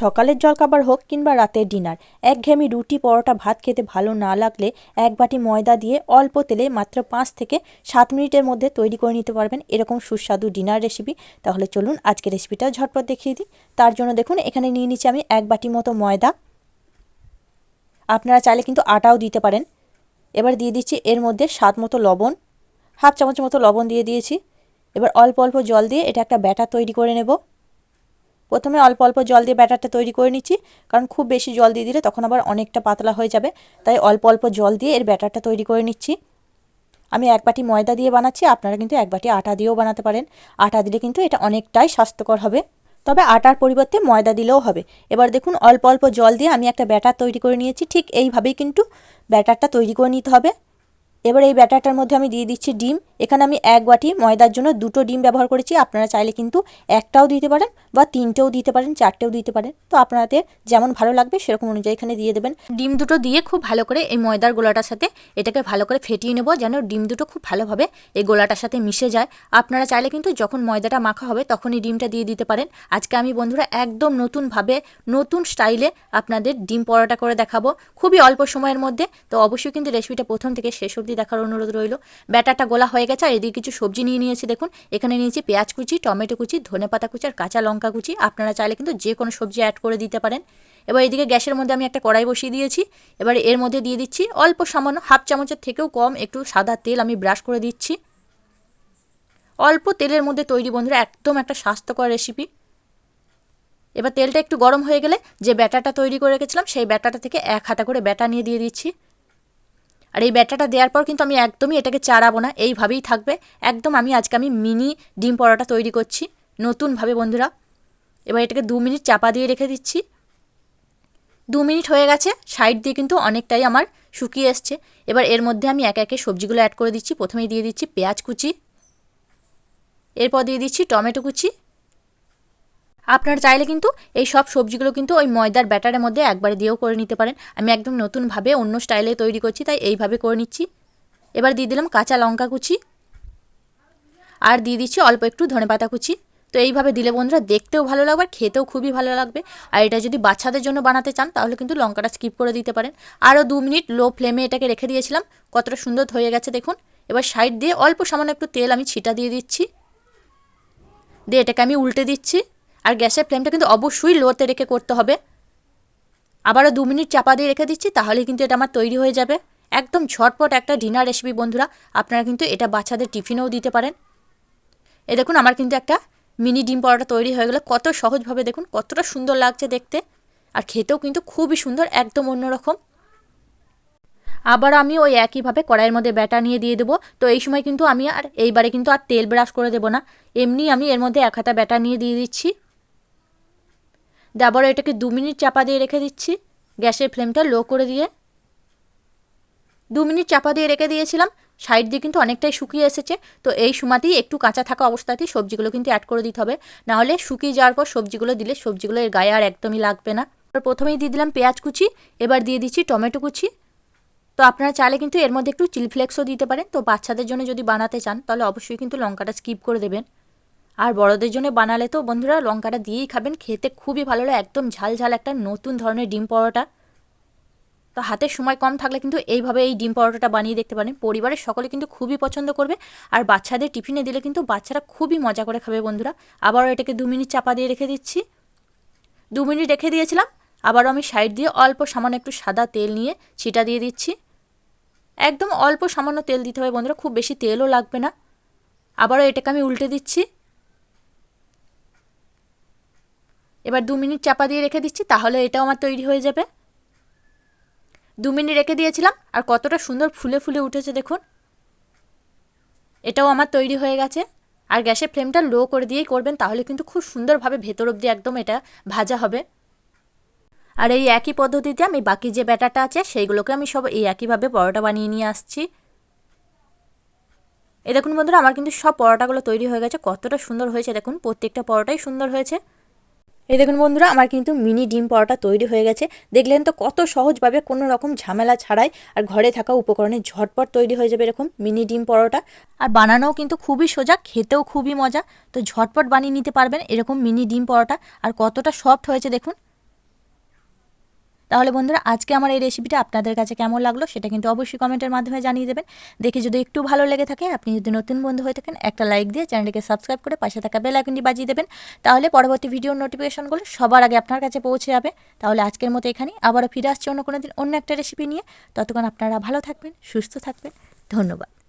সকালের জলখাবার হোক কিংবা রাতের ডিনার একঘেয়েমি রুটি, পরোটা, ভাত খেতে ভালো না লাগলে এক বাটি ময়দা দিয়ে অল্প তেলে মাত্র পাঁচ থেকে সাত মিনিটের মধ্যে তৈরি করে নিতে পারবেন এরকম সুস্বাদু ডিনার রেসিপি। তাহলে চলুন আজকে রেসিপিটা ঝটপট দেখিয়ে দিই। তার জন্য দেখুন, এখানে নিয়ে নিচ্ছি আমি এক বাটি মতো ময়দা। আপনারা চাইলে কিন্তু আটাও দিতে পারেন। এবার দিয়ে দিচ্ছি এর মধ্যে স্বাদ মতো লবণ, হাফ চামচ মতো লবণ দিয়ে দিয়েছি। এবার অল্প অল্প জল দিয়ে এটা একটা ব্যাটার তৈরি করে নেব। প্রথমে অল্প অল্প জল দিয়ে ব্যাটারটা তৈরি করে নিচ্ছি, কারণ খুব বেশি জল দিয়ে দিলে তখন আবার অনেকটা পাতলা হয়ে যাবে। তাই অল্প অল্প জল দিয়ে এর ব্যাটারটা তৈরি করে নিচ্ছি। আমি এক বাটি ময়দা দিয়ে বানাচ্ছি, আপনারা কিন্তু এক বাটি আটা দিয়েও বানাতে পারেন। আটা দিলে কিন্তু এটা অনেকটাই স্বাস্থ্যকর হবে। তবে আটার পরিবর্তে ময়দা দিলেও হবে। এবার দেখুন, অল্প অল্প জল দিয়ে আমি একটা ব্যাটার তৈরি করে নিয়েছি। ঠিক এইভাবেই কিন্তু ব্যাটারটা তৈরি করে নিতে হবে। এবার এই ব্যাটারটার মধ্যে আমি দিয়ে দিচ্ছি ডিম। এখানে আমি এক বাটি ময়দার জন্য দুটো ডিম ব্যবহার করেছি। আপনারা চাইলে কিন্তু একটাও দিতে পারেন বা তিনটেও দিতে পারেন, চারটেও দিতে পারেন। তো আপনাদের যেমন ভালো লাগবে সেরকম অনুযায়ী এখানে দিয়ে দেবেন। ডিম দুটো দিয়ে খুব ভালো করে এই ময়দার গোলাটার সাথে এটাকে ভালো করে ফেটিয়ে নেব যেন ডিম দুটো খুব ভালোভাবে এই গোলাটার সাথে মিশে যায়। আপনারা চাইলে কিন্তু যখন ময়দাটা মাখা হবে তখনই ডিমটা দিয়ে দিতে পারেন। আজকে আমি বন্ধুরা একদম নতুনভাবে, নতুন স্টাইলে আপনাদের ডিম পরোটা করে দেখাবো। খুবই অল্প সময়ের মধ্যে। তো অবশ্যই কিন্তু রেসিপিটা প্রথম থেকে শেষ অবধি দেখার অনুরোধ রইল। ব্যাটারটা গোলা হয়ে গেছে আর এদিকে কিছু সবজি নিয়ে নিয়েছি, দেখুন। এখানে নিয়েছি পেঁয়াজ কুচি, টমেটো কুচি, ধনে পাতা কুচি আর কাঁচা লঙ্কা কুচি। আপনারা চাইলে কিন্তু যে কোনো সবজি অ্যাড করে দিতে পারেন। এবার এদিকে গ্যাসের মধ্যে আমি একটা কড়াই বসিয়ে দিয়েছি। এবার এর মধ্যে দিয়ে দিচ্ছি অল্প সামান্য হাফ চামচের থেকেও কম একটু সাদা তেল আমি ব্রাশ করে দিচ্ছি। অল্প তেলের মধ্যে তৈরি, বন্ধুরা, একদম একটা স্বাস্থ্যকর রেসিপি এবার তেলটা একটু গরম হয়ে গেলে যে ব্যাটারটা তৈরি করে রেখেছিলাম, সেই ব্যাটারটা থেকে এক হাতা করে ব্যাটা নিয়ে দিয়ে দিচ্ছি। আর এই ব্যাটাটা দেওয়ার পর কিন্তু আমি একদমই এটাকে চাড়াবো না, এইভাবেই থাকবে। একদম আমি আজকে আমি মিনি ডিম পরোটা তৈরি করছি, নতুনভাবে বন্ধুরা। এবার এটাকে দু মিনিট চাপা দিয়ে রেখে দিচ্ছি। দু মিনিট হয়ে গেছে, সাইড দিয়ে কিন্তু অনেকটাই আমার শুকিয়ে এসছে। এবার এর মধ্যে আমি একে একে সবজিগুলো অ্যাড করে দিচ্ছি। প্রথমেই দিয়ে দিচ্ছি পেঁয়াজ কুচি, এরপর দিয়ে দিচ্ছি টমেটো কুচি আপনারা চাইলে কিন্তু এই সব সবজিগুলো কিন্তু ওই ময়দার ব্যাটারের মধ্যে একবারে দিয়েও করে নিতে পারেন। আমি একদম নতুনভাবে অন্য স্টাইলে তৈরি করছি, তাই এইভাবে করে নিচ্ছি। এবার দিয়ে দিলাম কাঁচা লঙ্কা কুচি। আর দিয়ে দিচ্ছি অল্প একটু ধনেপাতা কুচি। তো এইভাবে দিলে বন্ধুরা দেখতেও ভালো লাগবে আর খেতেও খুবই ভালো লাগবে। আর এটা যদি বাচ্চাদের জন্য বানাতে চান, তাহলে কিন্তু লঙ্কাটা স্কিপ করে দিতে পারেন। আরও দু মিনিট লো ফ্লেমে এটাকে রেখে দিয়েছিলাম, কতটা সুন্দর হয়ে গেছে দেখুন। এবার সাইড দিয়ে অল্প সামান্য একটু তেল আমি ছিটা দিয়ে দিচ্ছি। দিয়ে এটাকে আমি উল্টে দিচ্ছি। আর গ্যাসের ফ্লেমটা কিন্তু অবশ্যই লোতে রেখে করতে হবে। আবারও দু মিনিট চাপা দিয়ে রেখে দিচ্ছি তাহলে কিন্তু এটা আমার তৈরি হয়ে যাবে। একদম ঝটপট একটা ডিনার রেসিপি, বন্ধুরা। আপনারা কিন্তু এটা বাচ্চাদের টিফিনেও দিতে পারেন। এ দেখুন, আমার কিন্তু একটা মিনি ডিম পরোটা তৈরি হয়ে গেলে। কত সহজভাবে দেখুন, কতটা সুন্দর লাগছে দেখতে। আর খেতেও কিন্তু খুবই সুন্দর, একদম অন্যরকম। আবার আমি ওই একইভাবে কড়াইয়ের মধ্যে ব্যাটা নিয়ে দিয়ে দেবো। তো এই সময় কিন্তু আমি আর এইবারে কিন্তু আর তেল ব্রাশ করে দেবো না। এমনি আমি এর মধ্যে এক হাতা ব্যাটা নিয়ে দিয়ে দিচ্ছি। আবার এটাকে দু মিনিট চাপা দিয়ে রেখে দিচ্ছি। গ্যাসের ফ্লেমটা লো করে দিয়ে। দু মিনিট চাপা দিয়ে রেখে দিয়েছিলাম। সাইড দিয়ে কিন্তু অনেকটাই শুকিয়ে এসেছে। তো এই সময়তেই একটু কাঁচা থাকা অবস্থাতেই সবজিগুলো কিন্তু অ্যাড করে দিতে হবে। নাহলে শুকিয়ে যাওয়ার পর সবজিগুলো দিলে সবজিগুলো এর গায়ে আর একদমই লাগবে না। এবার প্রথমেই দিয়ে দিলাম পেঁয়াজ কুচি। এবার দিয়ে দিচ্ছি টমেটো কুচি। তো আপনারা চাইলে কিন্তু এর মধ্যে একটু চিলি ফ্লেক্সও দিতে পারেন। তো বাচ্চাদের জন্য যদি বানাতে চান, তাহলে অবশ্যই কিন্তু লঙ্কাটা স্কিপ করে দেবেন। আর বড়দের জন্য বানালে তো বন্ধুরা লঙ্কাটা দিয়েই খাবেন, খেতে খুবই ভালো লাগে, একদম ঝাল ঝাল একটা নতুন ধরনের ডিম পরোটা। তো হাতের সময় কম থাকলে কিন্তু এইভাবে এই ডিম পরোটাটা বানিয়ে দেখতে পারেন। পরিবারের সকলে কিন্তু খুবই পছন্দ করবে আর বাচ্চাদের টিফিনে দিলে কিন্তু বাচ্চারা খুবই মজা করে খাবে বন্ধুরা। আবারও এটাকে দু মিনিট চাপা দিয়ে রেখে দিচ্ছি। দু মিনিট রেখে দিয়েছিলাম, আবারও আমি সাইড দিয়ে অল্প সামান্য একটু সাদা তেল নিয়ে ছিটা দিয়ে দিচ্ছি। একদম অল্প সামান্য তেল দিতে হবে বন্ধুরা, খুব বেশি তেলও লাগবে না। আবারও এটাকে আমি উল্টে দিচ্ছি। এবার দু মিনিট চাপা দিয়ে রেখে দিচ্ছি, তাহলে এটাও আমার তৈরি হয়ে যাবে। দু মিনিট রেখে দিয়েছিলাম, আর কতটা সুন্দর ফুলে ফুলে উঠেছে দেখুন। এটাও আমার তৈরি হয়ে গেছে, আর গ্যাসের ফ্লেমটা লো করে দিয়েই করবেন, তাহলে কিন্তু খুব সুন্দরভাবে ভেতর অবধি একদম এটা ভাজা হবে। আর এই একই পদ্ধতিতে আমি বাকি যে ব্যাটারটা আছে, সেইগুলোকে আমি সব এই একইভাবে পরোটা বানিয়ে নিয়ে আসছি। এ দেখুন বন্ধুরা, আমার কিন্তু সব পরোটাগুলো তৈরি হয়ে গেছে, কতটা সুন্দর হয়েছে দেখুন, প্রত্যেকটা পরোটাই সুন্দর হয়েছে। এই দেখুন বন্ধুরা, আমার কিন্তু মিনি ডিম পরোটা তৈরি হয়ে গেছে। দেখলেন তো কত সহজভাবে কোনো রকম ঝামেলা ছাড়াই আর ঘরে থাকা উপকরণে ঝটপট তৈরি হয়ে যাবে এরকম মিনি ডিম পরোটা। আর বানানোও কিন্তু খুবই সোজা, খেতেও খুবই মজা। তো ঝটপট বানিয়ে নিতে পারবেন এরকম মিনি ডিম পরোটা। আর কতটা সফট হয়েছে দেখুন। তাহলে বন্ধুরা, আজকে আমার এই রেসিপিটা আপনাদের কাছে কেমন লাগল সেটা কিন্তু অবশ্যই কমেন্টের মাধ্যমে জানিয়ে দেবেন। দেখে যদি একটু ভালো লেগে থাকে, আপনি যদি নতুন বন্ধু হয়ে থাকেন, একটা লাইক দিয়ে চ্যানেলটিকে সাবস্ক্রাইব করে পাশে থাকা বেল আইকনটি বাজিয়ে দেবেন। তাহলে পরবর্তী ভিডিওর নোটিফিকেশনগুলো সবার আগে আপনার কাছে পৌঁছে যাবে। তাহলে আজকের মতো এখানেই। আবারও ফিরে আসছে অন্য কোনো দিন অন্য একটা রেসিপি নিয়ে। ততক্ষণ আপনারা ভালো থাকবেন, সুস্থ থাকবেন। ধন্যবাদ।